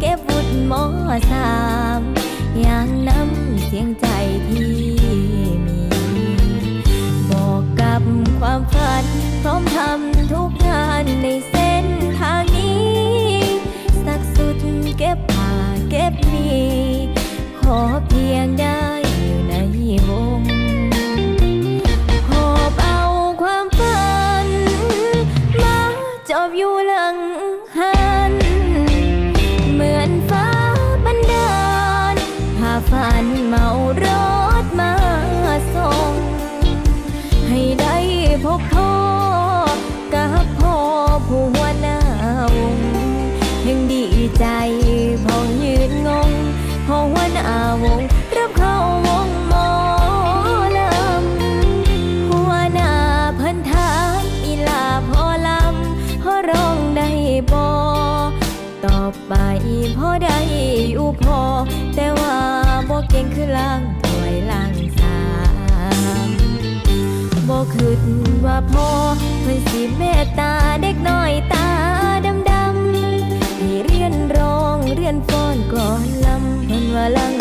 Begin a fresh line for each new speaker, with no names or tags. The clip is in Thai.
เก็บวุฒมอสามอย่างน้ำเสียงใจที่มี บอกกับความฝัน พร้อมทำทุกงานในสานเมารถมาส่ง ให้ได้พบพ่อกับพ่อผู้หัวหน้าวงยังดีใจพอยืนงงพอหัวหน้าวงรับเข้าวงหมอลำหัวหน้าพิ่นถามอีลาพอลำพอร้องได้บ่ตอบไปพอได้อยู่พอแต่ว่า บอกเก่งคือล่างถอยล่างสามบอกคืดว่าพ่อเพิ่นสิเมตตาเด็กน้อยตาดำดำให้เรียนร้องเรียนฟ้อนก่อนลำเพิ่นว่าลัง